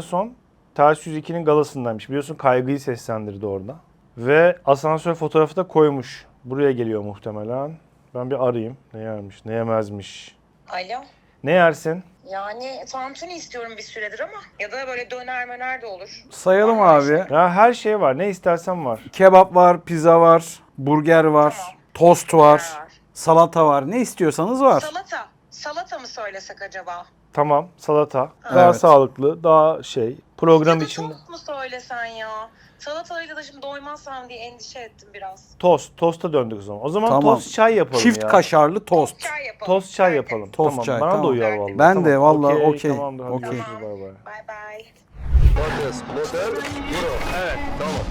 en son Ters 102'nin galasındaymış. Biliyorsun kaygıyı seslendirdi orada. Ve asansör fotoğrafı da koymuş. Buraya geliyor muhtemelen. Ben bir arayayım. Ne yermiş, ne yemezmiş. Alo. Ne yersin? Yani tantuni istiyorum bir süredir ama ya da böyle döner möner de olur. Sayalım abi. Ya her şey var. Ne istersen var. Kebap var, pizza var, burger var, Tamam. tost var, Var. salata var. Ne istiyorsanız var. Salata. Salata mı söylesek acaba? Tamam, salata. Daha Evet. sağlıklı, daha şey. Program da için tost mu söylesen ya? Salatayla da şimdi doymazsam diye endişe ettim biraz. tost. Tosta döndük o zaman. O zaman Tamam. tost çay yapalım Çift ya. kaşarlı tost. çay yapalım. Tost çay yapalım. Tost tamam. çay, Bana da tamam. uyar vallahi. Ben Tamam. de vallahi okey, Tamamdır. Hadi okey. görüşürüz, bay bay. Bye bye. Patates, motor, euro. Evet, tamam.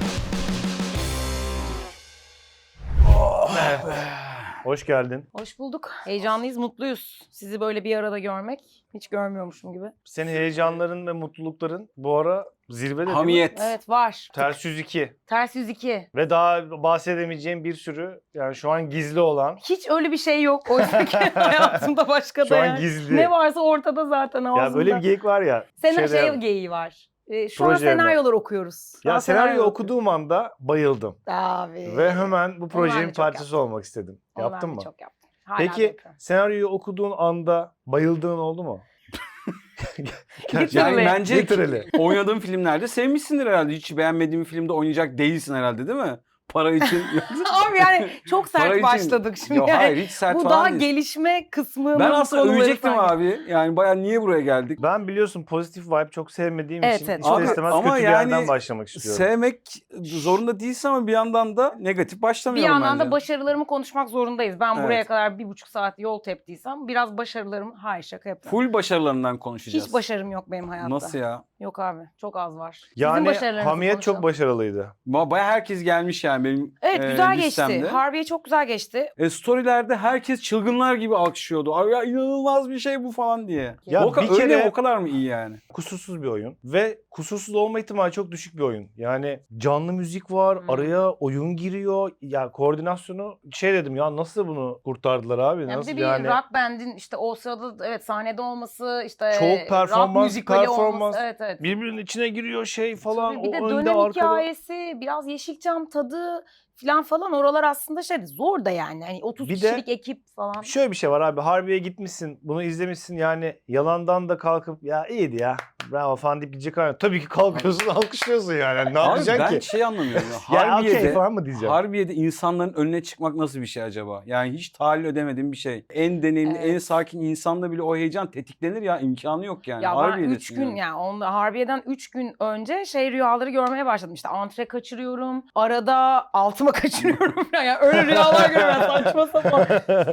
Hoş geldin. Hoş bulduk. Heyecanlıyız, mutluyuz. Sizi böyle bir arada görmek. Hiç görmüyormuşum gibi. Senin heyecanların ve mutlulukların bu ara zirvede değil mi? Hamiyet. Evet var. Ters 102. Ters 102. Ve daha bahsedemeyeceğim bir sürü yani şu an gizli olan. Hiç öyle bir şey yok. Oysa ki hayatımda başka Şu da an yani. gizli. Ne varsa ortada zaten ağzımda. Ya böyle bir geyik var ya. Senaryo şeyde- şey geyiği var. Ee, şu an senaryolar okuyoruz. Şu Ya an senaryo okuyoruz. okuduğum anda bayıldım. Abi. Ve hemen bu ben projenin çok parçası olmak istedim. Onu ben Yaptın de mı? Çok yaptım. Hala da Peki yapıyorum. senaryoyu okuduğun anda bayıldığın oldu mu? Yani be. bence Getir hele. oynadığın filmlerde sevmişsindir herhalde. Hiç beğenmediğin bir filmde oynayacak değilsin herhalde değil mi? Para için. Abi yani çok sert için- başladık şimdi. Yok yani. hayır hiç sert Bu falan daha değil. gelişme kısmı. Ben aslında övecektim abi. Yani baya niye buraya geldik? Ben biliyorsun pozitif vibe çok sevmediğim Evet, için evet. ister istemez ama kötü bir yani yerden başlamak istiyorum. Sevmek zorunda değilsin ama bir yandan da negatif Bir başlamayalım yandan bence. da başarılarımı konuşmak zorundayız. Ben Evet. buraya kadar bir buçuk saat yol teptiysem biraz başarılarım... Hayır şaka yapıyorum. Full başarılarından konuşacağız. Hiç başarım yok benim hayatta. Nasıl ya? Yok abi çok az var. Yani hamiyet çok başarılıydı. Ba- Baya herkes gelmiş yani benim Evet e, güzel listemde. geçti. Harbiye çok güzel geçti. E, storylerde herkes çılgınlar gibi alkışlıyordu. Ay ya inanılmaz bir şey bu falan diye. Ya o, bir kere- o kadar mı iyi yani? Kusursuz bir oyun ve kusursuz olma ihtimali çok düşük bir oyun. Yani canlı müzik var, Hmm. araya oyun giriyor. Ya koordinasyonu şey dedim ya nasıl bunu kurtardılar abi? Yani bir nasıl de bir yani? rock bandin işte o sırada evet sahnede olması işte Çok performans, rock müzikali performans. olması. Evet evet. Birbirinin içine giriyor şey falan. Tabii bir de o önde dönem arkada. hikayesi, biraz Yeşilçam tadı falan falan oralar aslında şey zor da yani. Hani 30 Bir de- kişilik ekip falan. Şöyle bir şey var abi Harbiye gitmişsin bunu izlemişsin yani yalandan da kalkıp ya iyiydi ya bravo falan deyip gidecek halin- Tabii ki kalkıyorsun alkışlıyorsun yani ne Abi yapacaksın ben ki? şey anlamıyorum. ya. Ya okey Harbiye'de, falan mı diyeceğim? Harbiye'de insanların önüne çıkmak nasıl bir şey acaba? Yani hiç tahayyül edemediğim bir şey. En deneyimli, en Evet. sakin insanda bile o heyecan tetiklenir ya imkanı yok yani. Ya ben Harbiye'desin 3 gün yani onda Harbiye'den 3 gün önce şey rüyaları görmeye başladım. İşte antre kaçırıyorum. Arada altıma kaçırıyorum falan. Yani öyle rüyalar görüyorum saçma sapan.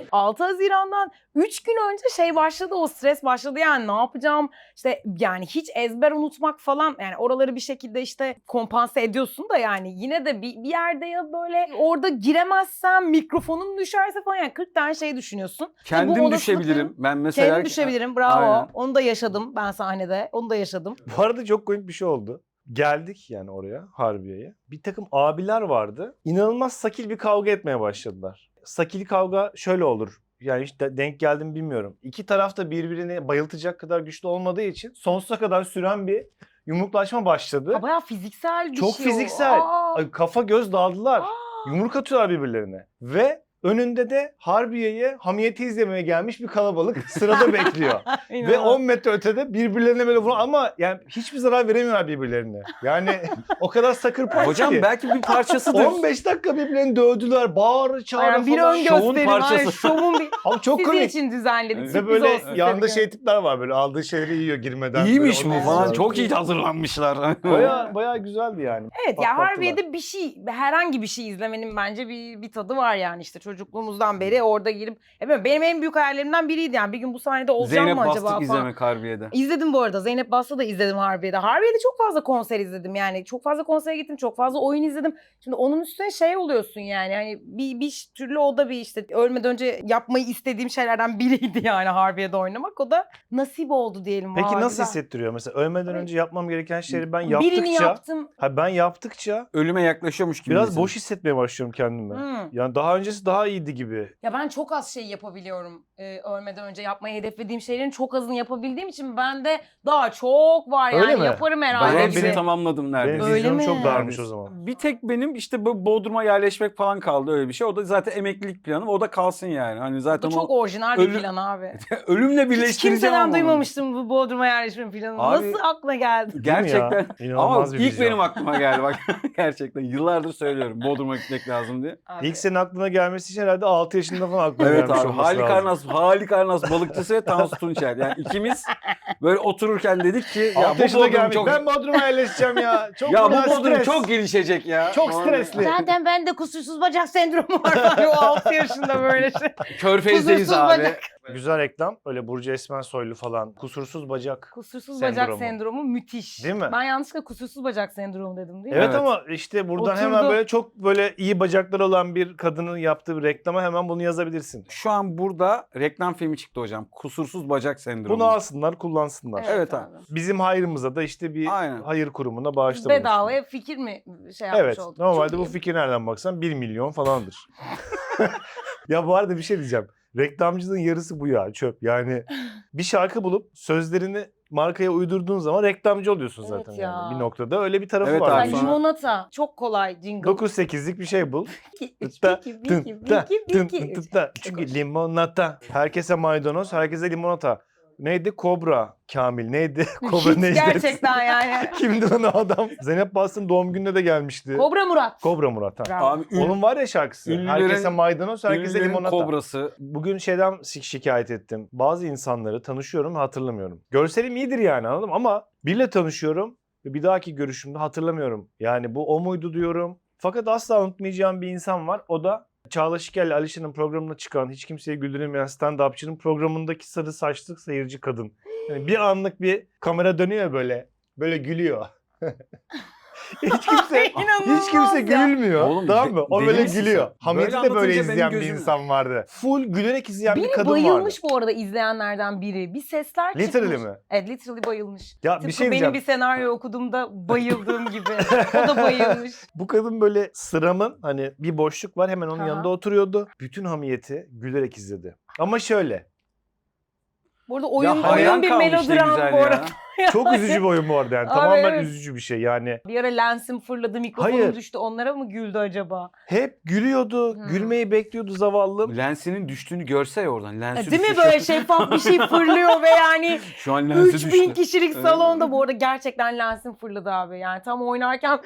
6 Haziran'dan 3 gün önce şey başladı o stres başladı yani ne yapacağım işte yani hiç ezber unutmak falan yani oraları bir şekilde işte kompanse ediyorsun da yani yine de bir, bir yerde ya böyle orada giremezsem mikrofonum düşerse falan yani 40 tane şey düşünüyorsun. Kendim olasılıkların- düşebilirim. Ben mesela Kendim düşebilirim bravo. Aynen. Onu da yaşadım ben sahnede. Onu da yaşadım. Bu arada çok komik bir şey oldu. Geldik yani oraya Harbiye'ye. Bir takım abiler vardı. İnanılmaz sakil bir kavga etmeye başladılar. Sakil kavga şöyle olur. Yani hiç de- denk geldim bilmiyorum. İki taraf da birbirini bayıltacak kadar güçlü olmadığı için sonsuza kadar süren bir yumruklaşma başladı. Ha, bayağı fiziksel bir Çok şey o. fiziksel. Aa, Ay, Kafa göz dağıldılar. aa. Yumruk atıyorlar birbirlerine. Ve önünde de Harbiye'ye hamiyeti izlemeye gelmiş bir kalabalık sırada bekliyor. Ve İnanılmaz. 10 metre ötede birbirlerine böyle vuran ama yani hiçbir zarar veremiyorlar birbirlerine. Yani o kadar sakır parça Hocam ki. belki bir parçasıdır. 15 dakika birbirlerini dövdüler, bağırı çağırı Aynen, bir falan. ön şovun gösterim. parçası. Şovun bir... Ama çok Sizin komik. için düzenledik. Ve Ve böyle olsun yanında şey tipler var böyle aldığı şeyleri yiyor girmeden. İyiymiş bu falan. Çok iyi hazırlanmışlar. Baya baya güzeldi yani. Evet ya. Harbiye'de bir şey, herhangi bir şey izlemenin bence bir, bir tadı var yani işte çocukluğumuzdan beri orada girip. Bilmiyorum, benim en büyük hayallerimden biriydi yani bir gün bu sahnede olacağım Zeynep mı acaba Bastık falan. izlemek Harbiye'de. İzledim bu arada. Zeynep Bastı da izledim Harbiye'de. Harbiye'de çok fazla konser izledim yani. Çok fazla konsere gittim. Çok fazla oyun izledim. Şimdi onun üstüne şey oluyorsun yani. Hani bir, bir türlü o da bir işte ölmeden önce yapmayı istediğim şeylerden biriydi yani Harbiye'de oynamak. O da nasip oldu diyelim. Peki Vay, nasıl güzel. hissettiriyor? Mesela ölmeden Evet. önce yapmam gereken şeyleri ben Birini yaptıkça... yaptım. Ha ben yaptıkça Ölüme yaklaşıyormuş gibi. biraz insan. boş hissetmeye başlıyorum kendimi. Hmm. Yani daha öncesi daha daha iyiydi gibi. Ya ben çok az şey yapabiliyorum e, ölmeden önce yapmayı hedeflediğim şeylerin çok azını yapabildiğim için bende daha çok var yani Öyle mi? yaparım Ben herhalde Benim- gibi. hepsini tamamladım neredeyse. Benim Öyle vizyonum mi? çok darmış o zaman. Bir tek benim işte bu Bodrum'a yerleşmek falan kaldı öyle bir şey. O da zaten emeklilik planım. O da kalsın yani. Hani zaten Bu çok o orijinal bir ölü- plan abi. ölümle Hiç birleştireceğim kimseden ama onu. duymamıştım bu Bodrum'a yerleşme planını. Abi- Nasıl aklına geldi? Değil mi ya? Gerçekten. Ama İnanılmaz bir ilk vizyon. benim aklıma geldi bak. Gerçekten yıllardır söylüyorum Bodrum'a gitmek lazım diye. Abi. İlk senin aklına gelmesi için herhalde 6 yaşında falan aklına Evet gelmiş abi. olması lazım. Halikarnas, Halikarnas balıkçısı ve Tansu Tunçer. Yani ikimiz böyle otururken dedik ki ya 6 bu yaşında Bodrum gelmiş. çok Ben Bodrum'a yerleşeceğim ya. Çok ya bu Bodrum stres. çok gelişecek ya. Çok stresli. Zaten bende kusursuz bacak sendromu var. Hani o 6 yaşında böyle şey. Körfez'deyiz Kusursuz abi. bacak. Güzel reklam. Öyle Burcu Esmen soylu falan. Kusursuz bacak. Kusursuz Sendromu. bacak sendromu müthiş. Değil mi? Ben yanlışlıkla kusursuz bacak sendromu dedim değil mi? Evet, Evet. ama işte buradan Oturdu. hemen böyle çok böyle iyi bacakları olan bir kadının yaptığı bir reklama hemen bunu yazabilirsin. Şu an burada reklam filmi çıktı hocam. Kusursuz bacak sendromu. Bunu alsınlar, kullansınlar. Evet abi. Bizim hayrımıza da işte bir Aynen. hayır kurumuna bağışlamış. Bedavaya fikir mi şey yapmış Evet. olduk? Normalde Çok bu iyi. fikir nereden baksan 1 milyon falandır. ya bu arada bir şey diyeceğim. Reklamcılığın yarısı bu ya çöp. Yani bir şarkı bulup sözlerini markaya uydurduğun zaman reklamcı oluyorsun Evet zaten ya. yani bir noktada. Öyle bir tarafı Evet var. abi, sonra- limonata çok kolay jingle. 9-8'lik bir şey bul. İki, üç, Tıtta, biki, tın, biki, ta, biki, tın, biki. tın, tıtta. Çünkü limonata. Herkese maydanoz, herkese limonata. Neydi? Kobra Kamil. Neydi? Kobra Hiç Necdet. gerçekten yani. Kimdi lan o adam? Zeynep Bastık'ın doğum gününe de gelmişti. Kobra Murat. Kobra Murat. Ha. Bravo. Abi ün, Onun var ya şarkısı. Ünlülerin- herkese maydanoz, herkese ünlülerin limonata. kobrası. Bugün şeyden şi- şikayet ettim. Bazı insanları tanışıyorum hatırlamıyorum. Görselim iyidir yani anladın mı? Ama biriyle tanışıyorum ve bir dahaki görüşümde hatırlamıyorum. Yani bu o muydu diyorum. Fakat asla unutmayacağım bir insan var. O da Çağla Şikel Alişan'ın programına çıkan, hiç kimseyi güldüremeyen stand-upçının programındaki sarı saçlı seyirci kadın. Yani bir anlık bir kamera dönüyor böyle. Böyle gülüyor. hiç kimse hiç kimse gülmüyor. Oğlum, tamam mı? O böyle misin gülüyor. sen? Hamit'i Böyle de böyle anlatınca benim izleyen bir gözüm- insan vardı. Full gülerek izleyen bir Biri kadın vardı. bayılmış bu arada izleyenlerden biri. Bir sesler çıkmış. Literally mi? Evet literally bayılmış. Ya Tıpkı bir şey benim diyeceğim. bir senaryo okuduğumda bayıldığım gibi. O da bayılmış. Bu kadın böyle sıramın hani bir boşluk var hemen onun Aha. yanında oturuyordu. Bütün hamiyeti gülerek izledi. Ama şöyle. Burada oyun, ya oyun bir melodram güzel bu ya. arada. Çok üzücü bir oyun bu arada yani. Abi Tamamen evet. üzücü bir şey yani. Bir ara lensim fırladı, mikrofonum Hayır. düştü. Onlara mı güldü acaba? Hep gülüyordu. Hmm. Gülmeyi bekliyordu zavallım. Lensinin düştüğünü görse ya oradan. Lensi Değil mi böyle şeffaf bir şey fırlıyor ve yani Şu an lensi 3000 düştü. kişilik Evet. salonda bu arada gerçekten lensim fırladı abi. Yani tam oynarken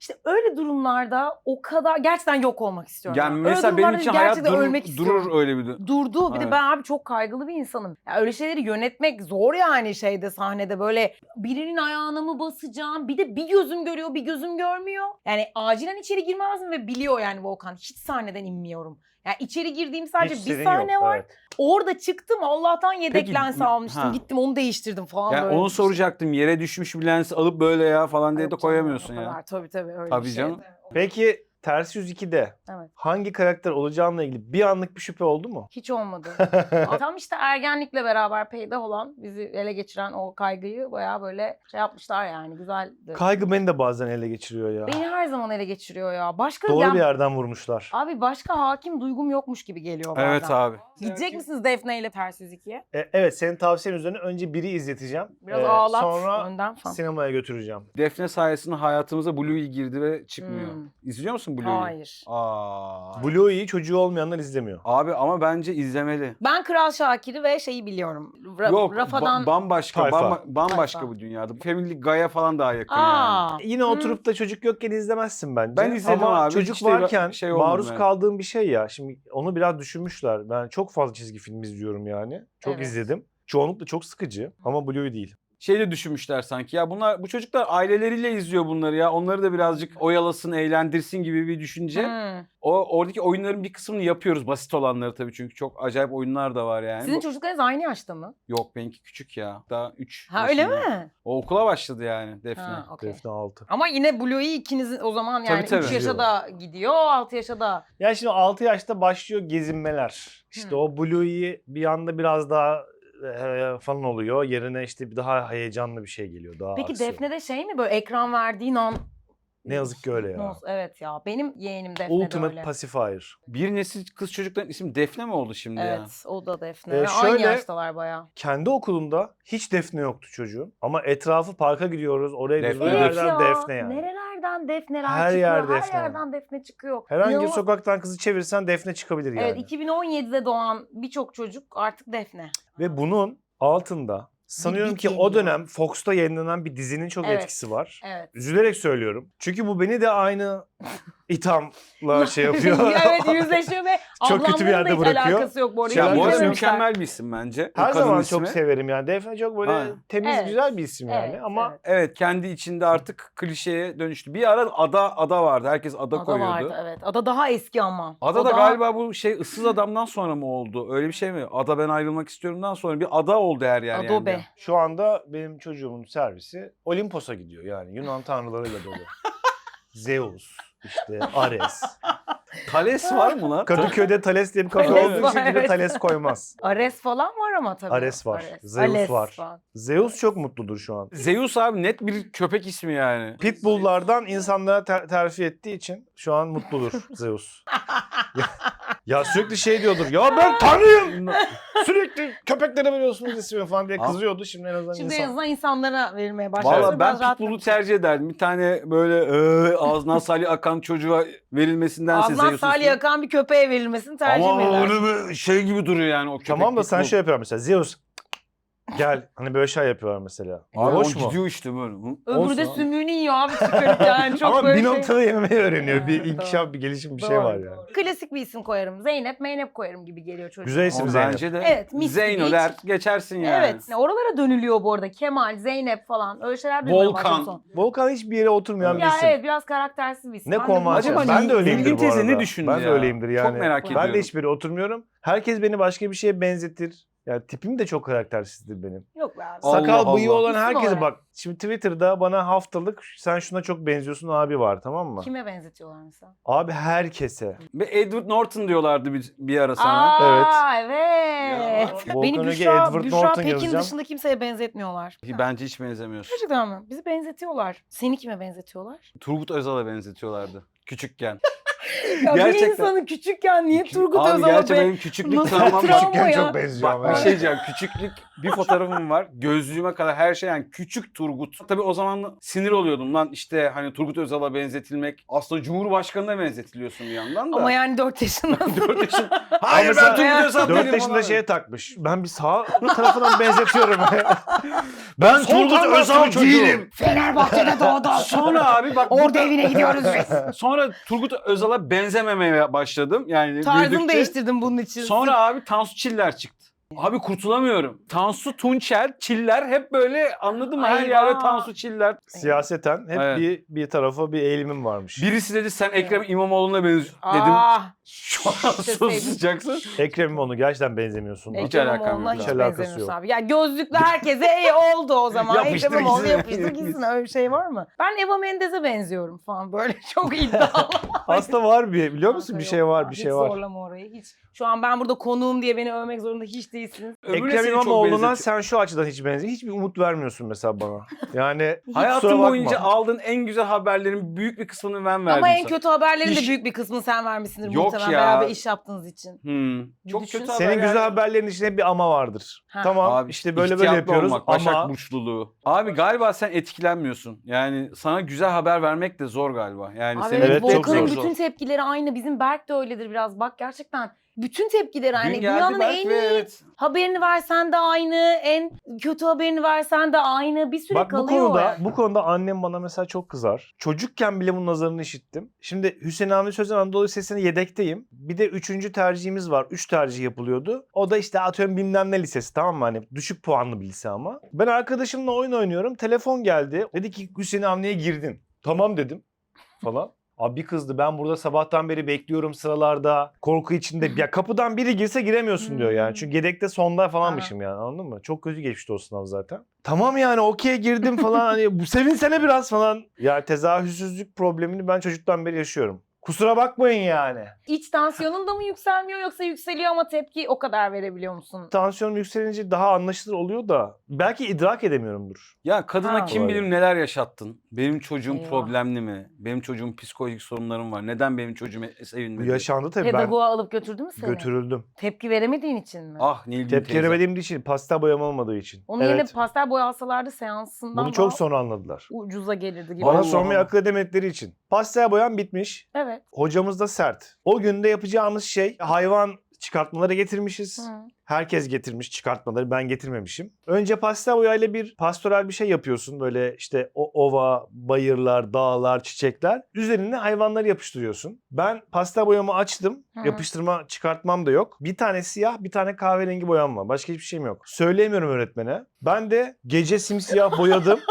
işte öyle durumlarda o kadar gerçekten yok olmak istiyorum. Yani Öyle mesela benim durumlarda için hayat gerçekten durur, ölmek istiyorum. durur öyle bir de. Durdu. Bir de Evet. ben abi çok kaygılı bir insanım. Ya öyle şeyleri yönetmek zor yani şeyde sahnede böyle birinin ayağına mı basacağım? Bir de bir gözüm görüyor, bir gözüm görmüyor. Yani acilen içeri girmemezim ve biliyor yani Volkan. Hiç sahneden inmiyorum. Yani içeri girdiğim sadece Hiç bir sahne yok, var. evet. Orada çıktım Allah'tan yedek Peki, lens almıştım. ha. Gittim onu değiştirdim falan Yani böyle. onu soracaktım. Yere düşmüş bir lensi alıp böyle ya falan diye Yok de canım, koyamıyorsun ya. kadar. Tabii tabii öyle Tabii bir şey. canım. Peki Ters Yüz 2'de Evet. hangi karakter olacağınla ilgili bir anlık bir şüphe oldu mu? Hiç olmadı. Tam işte ergenlikle beraber peydah olan bizi ele geçiren o kaygıyı bayağı böyle şey yapmışlar yani güzeldi. Kaygı beni de bazen ele geçiriyor ya. Beni her zaman ele geçiriyor ya. Başka Doğru yani- bir yerden vurmuşlar. Abi başka hakim duygum yokmuş gibi geliyor bazen. Evet abi. Gidecek misiniz Defne ile Ters Yüz 2'ye? E, evet senin tavsiyen üzerine önce biri izleteceğim. Biraz E, ağlat Sonra önden falan. sinemaya götüreceğim. Defne sayesinde hayatımıza Bluey girdi ve çıkmıyor. Hmm. İzliyor musun Bluey'i? Hayır. Aa. Blue'yi çocuğu olmayanlar izlemiyor. Abi ama bence izlemeli. Ben Kral Şakir'i ve şeyi biliyorum. Ra- Yok Rafa'dan... ba- bambaşka Tayfa. bamba- bambaşka Tayfa. bu dünyada. Family Guy'a falan daha yakın yani. Aa. Yine oturup da çocuk yokken izlemezsin bence. Ben izledim Ama abi, çocuk hiç de varken şey olmadı maruz yani. kaldığım bir şey ya. Şimdi onu biraz düşünmüşler. Ben çok fazla çizgi film izliyorum yani. Çok Evet. izledim. Çoğunlukla çok sıkıcı ama Bluey değil. Şey de düşünmüşler sanki ya bunlar bu çocuklar aileleriyle izliyor bunları ya. Onları da birazcık oyalasın, eğlendirsin gibi bir düşünce. Hmm. O oradaki oyunların bir kısmını yapıyoruz basit olanları tabii çünkü çok acayip oyunlar da var yani. Sizin Bu- çocuklarınız aynı yaşta mı? Yok benimki küçük ya. Daha 3. Ha öyle mi? O okula başladı yani Defne. Ha, okey. Defne 6. Ama yine Blue'yi ikinizin o zaman yani Tabii, 3 tabii. yaşa da gidiyor, 6 yaşa da. Ya şimdi 6 yaşta başlıyor gezinmeler. İşte Hı. o Bluey'i bir anda biraz daha falan oluyor. Yerine işte bir daha heyecanlı bir şey geliyor. Daha Peki aksiyon. Defne'de şey mi böyle ekran verdiğin an Ne yazık ki öyle ya. Nos- Evet ya. Benim yeğenim Defne de Ultimate öyle. pacifier. Bir nesil kız çocukların ismi Defne mi oldu şimdi ya? Evet o da Defne. Ee, Ve Aynı şöyle- yaştalar bayağı. Kendi okulunda hiç defne yoktu çocuğun. Ama etrafı parka gidiyoruz. Oraya Defne. gidiyoruz. Evet Nereden ya. defne yani. Nerelerden defneler Her çıkıyor. yer Her defne. yerden defne çıkıyor. Herhangi bir sokaktan kızı çevirsen defne çıkabilir yani. Evet 2017'de doğan birçok çocuk artık defne. Ve bunun altında sanıyorum ki o dönem Fox'ta yayınlanan bir dizinin çok Evet. etkisi var. Evet. Üzülerek söylüyorum. Çünkü bu beni de aynı ithamla şey yapıyor. evet yüzleşiyor ve Çok kötü bir yerde bırakıyor. alakası yok bu arada. Şey, Ya bu arada mükemmel bir isim bence. Her zaman ismi. çok severim yani. Defne çok böyle Aynen. temiz Evet. güzel bir isim yani Evet, ama evet. Evet kendi içinde artık klişeye dönüştü. Bir ara ada ada vardı. Herkes ada, Ada koyuyordu. vardı evet. Ada daha eski ama. Ada O da daha- galiba bu şey ıssız adamdan sonra mı oldu? Öyle bir şey mi? Ada ben ayrılmak istiyorumdan sonra bir ada oldu her yer yani. Adobe. şu anda benim çocuğumun servisi Olimpos'a gidiyor yani Yunan tanrılarıyla dolu. Zeus, işte Ares. Thales var mı lan? Kadıköy'de Thales diye bir kafe olduğu var, için bir de evet. Thales koymaz. Ares falan var ama tabii. Ares var, Zeus Ales var. Zeus çok mutludur şu an. Zeus abi net bir köpek ismi yani. Pitbull'lardan insanlara ter- terfi ettiği için şu an mutludur Zeus. Ya, sürekli şey diyordur. Ya ben tanrıyım. sürekli köpeklere veriyorsunuz ismini falan diye kızıyordu. Şimdi en azından Şimdi en insan. azından insanlara verilmeye başladı. Valla ben Pitbull'u tercih ederdim. Bir tane böyle ee, ağzından salya akan çocuğa Zeus salya ismi. akan bir köpeğe verilmesini tercih Ama ederim. öyle bir şey gibi duruyor yani o köpek. Tamam da sen Pitbull. şey yapıyorsun mesela. Zeus gel. Hani böyle şey yapıyorlar mesela. Abi Hoş o mu? gidiyor işte böyle. Hı? Öbürü de Olsun. sümüğünü yiyor abi tükürük yani çok Ama böyle bir şey. noktada yemeyi öğreniyor. Bir Evet, inkişaf, bir gelişim bir şey Doğru, var yani. doğru. Klasik bir isim koyarım. Zeynep, Meynep koyarım gibi geliyor çocuğa. Güzel isim Ama Zeynep. Bence de Evet, mis gibi Zeyno hiç- der geçersin yani. Evet. Oralara dönülüyor bu arada. Kemal, Zeynep falan. Öyle şeyler duymaya Volkan. başladım son. Volkan hiçbir yere oturmayan bir Ya isim. evet biraz karaktersiz bir isim. Ne Ben de konvansiyon. bunu- Acaba Ben de öyleyimdir Nilgün bu teyze arada. ne düşündü Ben de ya? öyleyimdir yani. Çok merak Ben ediyorum. Ben de hiçbir yere oturmuyorum. Herkes beni başka bir şeye benzetir. Yani tipim de çok karaktersizdir benim. Yok be abi. Allah Sakal bıyığı Allah. olan İsim herkese olarak. bak. Şimdi Twitter'da bana haftalık sen şuna çok benziyorsun abi var tamam mı? Kime benzetiyorlar mesela? Abi herkese. Ve Edward Norton diyorlardı bir, bir ara sana. Aa evet. Ya, Beni Öge, Büşra, Edward Büşra Norton Pekin yazacağım. dışında kimseye benzetmiyorlar. Bence hiç benzemiyorsun. Gerçekten mi? Bizi benzetiyorlar. Seni kime benzetiyorlar? Turgut Özal'a benzetiyorlardı küçükken. Ya bir Gerçekten. insanın küçükken niye Turgut Abi Özal'a gerçi be- benim küçüklük Nasıl travmam bir var. travma Küçükken ya? çok benziyor Bak ama. bir ya. şey diyeceğim. Küçüklük bir fotoğrafım var. Gözlüğüme kadar her şey yani küçük Turgut. Tabii o zaman sinir oluyordum lan işte hani Turgut Özal'a benzetilmek. Aslında Cumhurbaşkanı'na benzetiliyorsun bir yandan da. Ama yani 4 yaşındasın. 4 yaşında. Hayır mesela ben Turgut Özal 4 değilim yaşında falan. şeye takmış. Ben bir sağ tarafından benzetiyorum. ben Sol Turgut taraflı Özal çocuğum. değilim. Fenerbahçe'de doğdum. Sonra abi bak Orada burada- evine gidiyoruz biz. Sonra Turgut Özal'a benzememeye başladım. Yani Tarzını büyüdükçe. değiştirdim bunun için. Sonra abi Tansu Çiller çıktı. Abi kurtulamıyorum. Tansu Tunçer, Çiller hep böyle anladın mı? Her Eyvah. yerde Tansu Çiller. Siyaseten hep Evet. bir bir tarafa bir eğilimim varmış. Birisi dedi sen Ekrem İmamoğlu'na benziyorsun dedim. Aa, Şu an susacaksın. Ekrem İmamoğlu gerçekten benzemiyorsun. Hiç alakam yok. hiç Hiç alakası benzemiyorsun yok. abi. Ya gözlüklü herkese iyi oldu o zaman. Yapıştır Ekrem İmamoğlu gitsin. yapıştır gitsin. Öyle bir şey var mı? Ben Eva Mendes'e benziyorum falan. Böyle çok iddialı. Aslında var bir biliyor musun Kanka bir şey yok var ya, bir hiç şey var. zorlama orayı hiç. Şu an ben burada konuğum diye beni övmek zorunda hiç değilsiniz. Öbürüne Ekrem seni çok İmamoğlu'na benzetiyor. sen şu açıdan hiç benziyor. Hiçbir umut vermiyorsun mesela bana. Yani kusura Hayatım bakma. boyunca aldığın en güzel haberlerin büyük bir kısmını ben verdim Ama en sana. kötü haberlerin de büyük bir kısmını sen vermişsindir Yok muhtemelen ya. beraber iş yaptığınız için. Hmm. Çok düşün. kötü Senin haber güzel yani. haberlerin içinde bir ama vardır. Ha. Tamam Abi işte böyle böyle yapıyoruz olmak, Başak ama burçluluğu. Abi galiba sen etkilenmiyorsun. Yani sana güzel haber vermek de zor galiba. Yani Abi senin evet, Volkan'ın bütün tepkileri aynı. Bizim Berk de öyledir biraz. Bak gerçekten bütün tepkileri aynı. Gün geldi Dünyanın belki en ve iyi evet. haberini versen de aynı, en kötü haberini versen de aynı. Bir süre Bak bu kalıyor. konuda bu konuda annem bana mesela çok kızar. Çocukken bile bunun nazarını işittim. Şimdi Hüseyin Avni Sözen Anadolu Lisesi'ne yedekteyim. Bir de üçüncü tercihimiz var. Üç tercih yapılıyordu. O da işte atıyorum bilmem ne lisesi tamam mı? Hani düşük puanlı bir lise ama. Ben arkadaşımla oyun oynuyorum. Telefon geldi. Dedi ki Hüseyin Avni'ye girdin. Tamam dedim falan. Abi bir kızdı ben burada sabahtan beri bekliyorum sıralarda. Korku içinde. Ya kapıdan biri girse giremiyorsun diyor yani. Hmm. çünkü yedekte sonda falanmışım yani anladın mı? Çok kötü geçmişti o sınav zaten. Tamam yani okey girdim falan. Hani bu sevinsene biraz falan. Ya tezahürsüzlük problemini ben çocuktan beri yaşıyorum Kusura bakmayın yani. İç tansiyonun da mı yükselmiyor yoksa yükseliyor ama tepki o kadar verebiliyor musun? Tansiyonum yükselince daha anlaşılır oluyor da belki idrak edemiyorumdur. Ya kadına Ha. kim bilir Olabilir. neler yaşattın? Benim çocuğum Eyvah. problemli mi? Benim çocuğum psikolojik sorunlarım var. Neden benim çocuğum Bu sevinmedi? yaşandı tabii ben Pedagoğa alıp götürdü mü seni? götürüldüm. Tepki veremediğin için mi? Ah Nilgün Tepki teyze. veremediğim için pastel boyam olmadığı için. Onun evet. yerine pastel boya seansından Bunu çok sonra anladılar. ucuza gelirdi gibi. Bana Allah sormayı akıl edemedikleri için. Pastel boyam bitmiş. Evet. Hocamız da sert. O günde yapacağımız şey hayvan çıkartmaları getirmişiz. Hı. Herkes getirmiş çıkartmaları ben getirmemişim. Önce pastel boyayla bir pastoral bir şey yapıyorsun. Böyle işte o ova, bayırlar, dağlar, çiçekler. Üzerine hayvanları yapıştırıyorsun. Ben pastel boyamı açtım. Hı. Yapıştırma çıkartmam da yok. Bir tane siyah bir tane kahverengi boyam var. Başka hiçbir şeyim yok. Söyleyemiyorum öğretmene. Ben de gece simsiyah boyadım.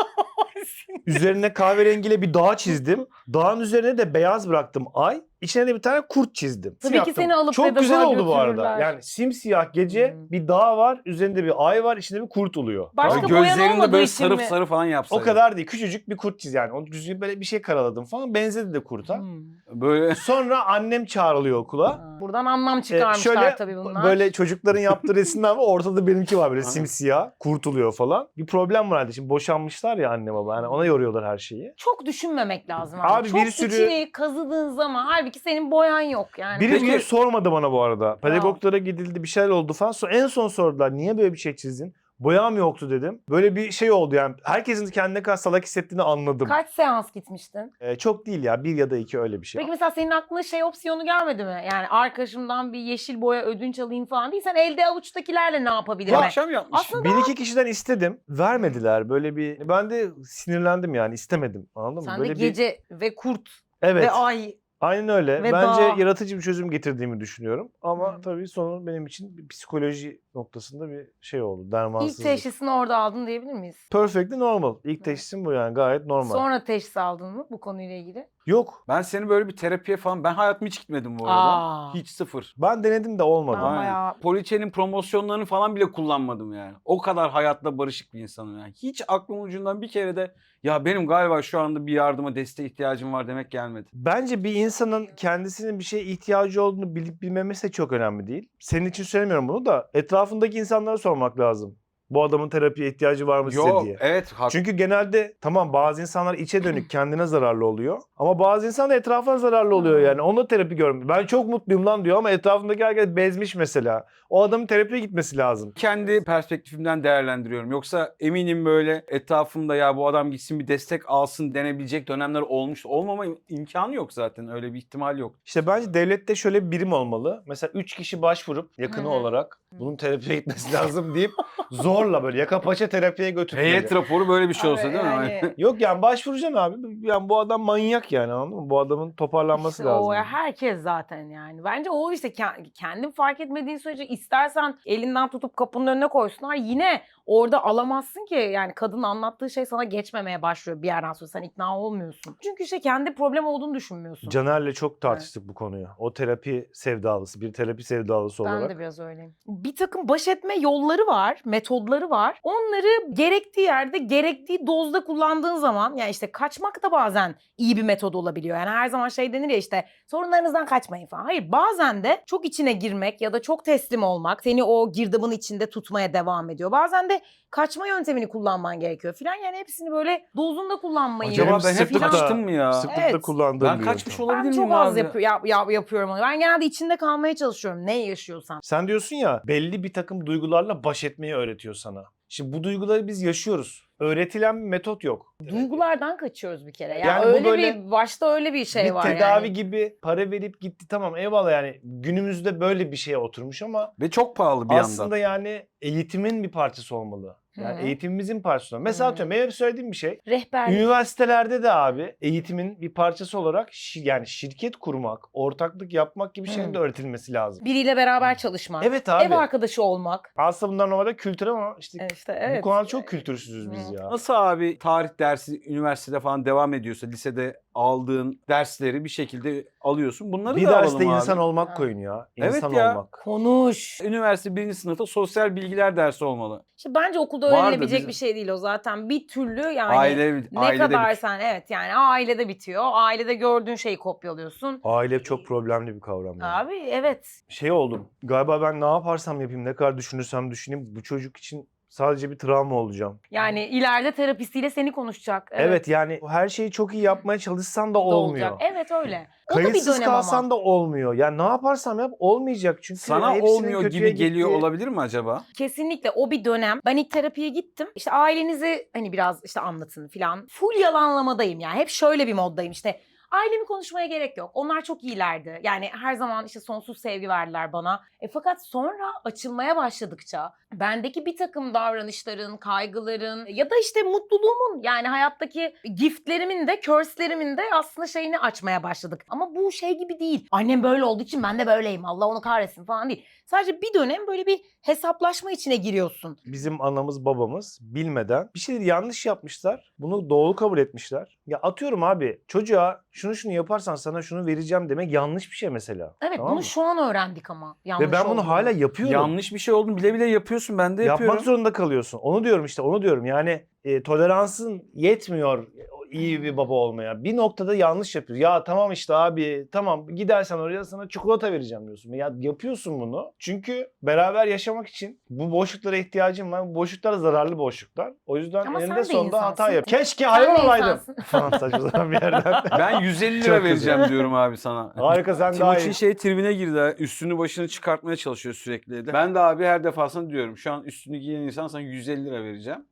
Üzerine kahverengiyle bir dağ çizdim. Dağın üzerine de beyaz bıraktım ay. İçine de bir tane kurt çizdim. Tabii Yaptım. ki seni alıp Çok güzel oldu bu arada. götürürler. Yani simsiyah gece Hmm. bir dağ var. Üzerinde bir ay var. içinde bir kurt oluyor. Başka Abi boyan gözlerini de olmadığı böyle için sarı mi? sarı falan O yapsaydın. kadar değil. Küçücük bir kurt çiz yani. Onu düzgün böyle bir şey karaladım falan. Benzedi de kurta. Hmm. Böyle Sonra annem çağrılıyor okula. Buradan anlam Ee, çıkarmışlar şöyle tabii bunlar. böyle çocukların yaptığı resimler var. Ortada benimki var böyle simsiyah. Kurtuluyor falan. Bir problem vardı. Şimdi boşanmışlar ya anne baba. Yani ona yoruyorlar her şeyi. Çok düşünmemek lazım abi. Abi Çok bir sürü- içini kazıdığın zaman halbuki senin boyan yok yani. Biri Peki- bunu sormadı bana bu arada. Pedagoglara gidildi bir şeyler oldu falan. Sonra en son sordular niye böyle bir şey çizdin? Boyam yoktu dedim. Böyle bir şey oldu yani. Herkesin kendine kadar salak hissettiğini anladım. Kaç seans gitmiştin? Ee, çok değil ya. Bir ya da iki öyle bir şey. Peki mesela senin aklına şey opsiyonu gelmedi mi? Yani arkadaşımdan bir yeşil boya ödünç alayım falan değil. Sen elde avuçtakilerle ne yapabilirim? bu akşam yapmış. Aslında Bir iki kişiden istedim. Vermediler. Böyle bir... Ben de sinirlendim yani. istemedim. Anladın mı? sen de Böyle bir... gece ve kurt Evet. ve ay. Aynen öyle. Ve Bence dağ. yaratıcı bir çözüm getirdiğimi düşünüyorum. Ama Hı. tabii sonu benim için bir psikoloji noktasında bir şey oldu. İlk Dermansızlık. teşhisini orada aldın diyebilir miyiz? Perfectly normal. İlk teşhisim bu yani. Gayet normal. Sonra teşhis aldın mı bu konuyla ilgili? Yok. Ben seni böyle bir terapiye falan... Ben hayatım hiç gitmedim bu arada. Aa. Hiç sıfır. Ben denedim de olmadı. Ama Aynen. ya- Poliçenin promosyonlarını falan bile kullanmadım yani. O kadar hayatla barışık bir insanım yani. Hiç aklım ucundan bir kere de ya benim galiba şu anda bir yardıma desteğe ihtiyacım var demek gelmedi. Bence bir insanın kendisinin bir şeye ihtiyacı olduğunu bilip bilmemesi de çok önemli değil. Senin için söylemiyorum bunu da etrafındaki insanlara sormak lazım. Bu adamın terapiye ihtiyacı var mı size Yok diye. evet haklı. Çünkü genelde tamam bazı insanlar içe dönük kendine zararlı oluyor. Ama bazı insan da etrafına zararlı oluyor yani. Onunla terapi görmüyor. Ben çok mutluyum lan diyor ama etrafındaki herkes bezmiş mesela. O adamın terapiye gitmesi lazım. kendi perspektifimden değerlendiriyorum. Yoksa eminim böyle etrafımda ya bu adam gitsin bir destek alsın denebilecek dönemler olmuş. Olmama im- imkanı yok zaten. Öyle bir ihtimal yok. İşte bence devlette şöyle bir birim olmalı. Mesela 3 kişi başvurup yakını olarak bunun terapiye gitmesi lazım deyip zorla böyle yaka paça terapiye götürmeli. Heyet raporu böyle bir şey olsa Abi değil mi? yani- Yok yani başvuracaksın abi. Yani bu adam manyak yani anladın mı? Bu adamın toparlanması İşte lazım. O ya herkes zaten yani. Bence o işte ke- kendin fark etmediğin sürece istersen elinden tutup kapının önüne koysunlar yine orada alamazsın ki yani kadın anlattığı şey sana geçmemeye başlıyor bir yerden sonra sen ikna olmuyorsun. Çünkü işte kendi problem olduğunu düşünmüyorsun. Caner'le çok tartıştık bu konuyu. O terapi sevdalısı, bir terapi sevdalısı Ben olarak. de biraz öyleyim. Bir takım baş etme yolları var, metodları var. Onları gerektiği yerde, gerektiği dozda kullandığın zaman yani işte kaçmak da bazen iyi bir metod olabiliyor. Yani her zaman şey denir ya işte sorunlarınızdan kaçmayın falan. Hayır bazen de çok içine girmek ya da çok teslim olmak seni o girdabın içinde tutmaya devam ediyor. Bazen de kaçma yöntemini kullanman gerekiyor filan. Yani hepsini böyle dozunda kullanmayı. Acaba ben hep sıklıkla- kaçtım mı ya? Sıklıkla Evet. kullandığım Ben bir kaçmış yöntem. olabilir ben çok az abi? yapı- yap- yap- yapıyorum onu. Ben genelde içinde kalmaya çalışıyorum ne yaşıyorsam. Sen diyorsun ya belli bir takım duygularla baş etmeyi öğretiyor sana. Şimdi bu duyguları biz yaşıyoruz. Öğretilen bir metot yok. Duygulardan kaçıyoruz bir kere. Ya Yani bu öyle böyle bir başta öyle bir şey bir var tedavi yani. gibi para verip gitti tamam eyvallah yani günümüzde böyle bir şeye oturmuş ama Ve çok pahalı bir aslında yandan. yani eğitimin bir parçası olmalı. Yani Hı. eğitimimizin parçası. Mesela Hı. atıyorum benim hep söylediğim bir şey. Rehberlik. Üniversitelerde de abi eğitimin bir parçası olarak şi- yani şirket kurmak, ortaklık yapmak gibi şeylerin Hı. de öğretilmesi lazım. Biriyle beraber çalışmak. Evet abi. Ev arkadaşı olmak. Aslında bunlar normalde kültür ama işte E İşte bu evet. konuda çok kültürsüzüz biz Hı. ya. Nasıl abi tarih dersi üniversitede falan devam ediyorsa lisede aldığın dersleri bir şekilde alıyorsun. Bunları Bir da derste alalım abi. insan olmak koyun ya. Evet İnsan ya. olmak. Konuş. Üniversite birinci sınıfta sosyal bilgiler dersi olmalı. İşte bence okulda Vardı öğrenilebilecek bizim- bir şey değil o zaten. Bir türlü yani aile ne ailede kadar sen evet yani ailede bitiyor. Ailede gördüğün şeyi kopyalıyorsun. Aile çok problemli bir kavram. ya. Abi evet. Şey oldum. Galiba ben ne yaparsam yapayım, ne kadar düşünürsem düşüneyim bu çocuk için sadece bir travma olacağım. Yani ileride terapistiyle seni konuşacak. Evet, yani her şeyi çok iyi yapmaya çalışsan da da olmuyor. olacak. Evet öyle. O da bir Kayıtsız dönem kalsan ama. da olmuyor. Yani ne yaparsam yap olmayacak çünkü Sana olmuyor gibi geliyor gittiği- olabilir mi acaba? Kesinlikle o bir dönem. Ben ilk terapiye gittim. İşte ailenizi hani biraz işte anlatın falan. Full yalanlamadayım yani. Hep şöyle bir moddayım işte. Ailemi konuşmaya gerek yok. Onlar çok iyilerdi. Yani her zaman işte sonsuz sevgi verdiler bana. E fakat sonra açılmaya başladıkça bendeki bir takım davranışların, kaygıların ya da işte mutluluğumun yani hayattaki giftlerimin de, curse'lerimin de aslında şeyini açmaya başladık. Ama bu şey gibi değil. Annem böyle olduğu için ben de böyleyim. Allah onu kahretsin falan değil. Sadece bir dönem böyle bir hesaplaşma içine giriyorsun. Bizim anamız babamız bilmeden bir şeyleri yanlış yapmışlar. Bunu doğru kabul etmişler. Ya atıyorum abi çocuğa şunu şunu yaparsan sana şunu vereceğim demek yanlış bir şey mesela. Evet Tamam bunu mı? şu an öğrendik ama. Yanlış Ve ben bunu olduğunu. hala yapıyorum. Yanlış bir şey olduğunu bile bile yapıyorsun. Ben de yapıyorum. Yapmak zorunda kalıyorsun. Onu diyorum işte onu diyorum. Yani e, toleransın yetmiyor iyi bir baba olmaya. Bir noktada yanlış yapıyorsun. Ya tamam işte abi tamam gidersen oraya sana çikolata vereceğim diyorsun. Ya yapıyorsun bunu. Çünkü beraber yaşamak için bu boşluklara ihtiyacım var. Bu boşluklar zararlı boşluklar. O yüzden Ama sen eninde de sonunda hata yap. Keşke hayvan de olaydım. insansın. Falan saçma sapan bir yerden. Ben 150 Çok lira güzel. vereceğim diyorum abi sana. Harika sen daha Timuçin iyi. şey tribine girdi. ha, Üstünü başını çıkartmaya çalışıyor sürekli. de. Ben de abi her defasında diyorum. Şu an üstünü giyen insan sana 150 lira vereceğim.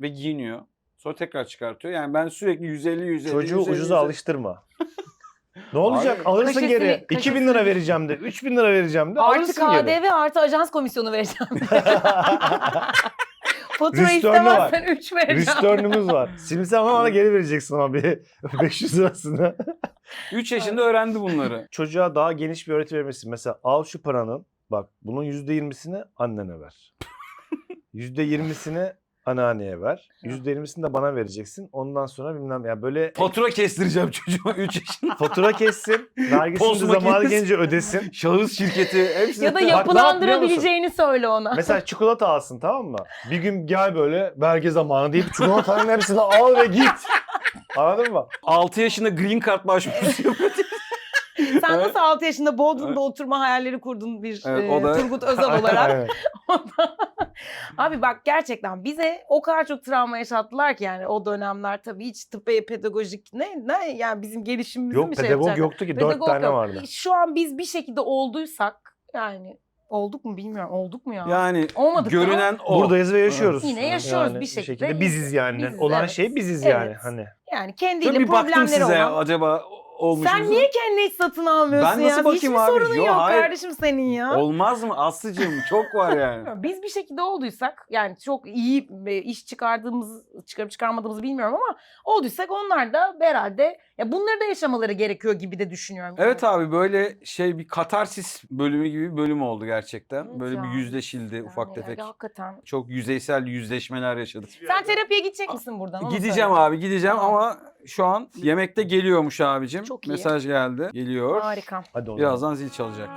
Ve giyiniyor. Sonra tekrar çıkartıyor. Yani ben sürekli 150 150 Çocuğu 150, ucuza 150. alıştırma. ne olacak? Abi- alırsın Kaşesini- geri. 2000 lira vereceğim de. 3000 lira vereceğim de. Artı alırsın geri. KDV artı ajans komisyonu vereceğim. Fatura istemezsen 3 vereceğim. Rüstörnümüz var. Şimdi sen bana geri vereceksin abi 500 lirasını. 3 yaşında öğrendi bunları. Çocuğa daha geniş bir öğreti vermesi. Mesela al şu paranın bak bunun %20'sini annene ver. %20'sini anneanneye ver. %20'sini de bana vereceksin. Ondan sonra bilmem ya böyle Fatura kestireceğim çocuğuma 3 yaşında. fatura kessin. Vergisini de zamanı makinesi. gelince ödesin. Şahıs şirketi hepsi. Ya da yapılandırabileceğini söyle ona. Mesela çikolata alsın tamam mı? Bir gün gel böyle vergi zamanı deyip çikolatanın hepsini al ve git. Anladın mı? 6 yaşında green card başvurusu yapıyor. Sen nasıl 6 yaşında Bodrum'da oturma hayalleri kurdun bir Evet, e, o da- Turgut Özal olarak. Evet. Abi bak gerçekten bize o kadar çok travma yaşattılar ki yani o dönemler tabii hiç tıbbi pedagojik ne ne yani bizim gelişimimizi Yok mi şey pedagog yapacaklar? yoktu ki. Pedagog Dört tane yok. vardı. Şu an biz bir şekilde olduysak yani olduk mu bilmiyorum olduk mu ya? Yani Olmadık görünen o. Buradayız ve yaşıyoruz. Yine yaşıyoruz Yani bir şekilde. Biziz yani. Biziz, Olan evet. şey biziz Evet. yani. Hani. yani kendiyle Şöyle bir baktım problemleri size olan. acaba olmuş Sen niye kendini hiç satın almıyorsun Ben nasıl ya? bakayım Hiçbir abi? sorunun Yo, yok hayır. kardeşim senin ya. Olmaz mı Aslı'cığım? Çok var yani. Biz bir şekilde olduysak yani çok iyi bir iş çıkardığımız, çıkarıp çıkarmadığımızı bilmiyorum ama olduysak onlar da herhalde ya bunları da yaşamaları gerekiyor gibi de düşünüyorum. yani. Evet abi böyle şey bir katarsis bölümü gibi bir bölüm oldu gerçekten. Evet Böyle ya. bir yüzleşildi Yani ufak tefek. Hakikaten. Çok yüzeysel yüzleşmeler yaşadık. Sen terapiye gidecek misin buradan? Onu Gideceğim söyle. abi gideceğim Tamam. ama şu an yemekte geliyormuş abicim. Çok iyi. Mesaj geldi. Geliyor. Harika. Hadi o zaman. Birazdan zil çalacak.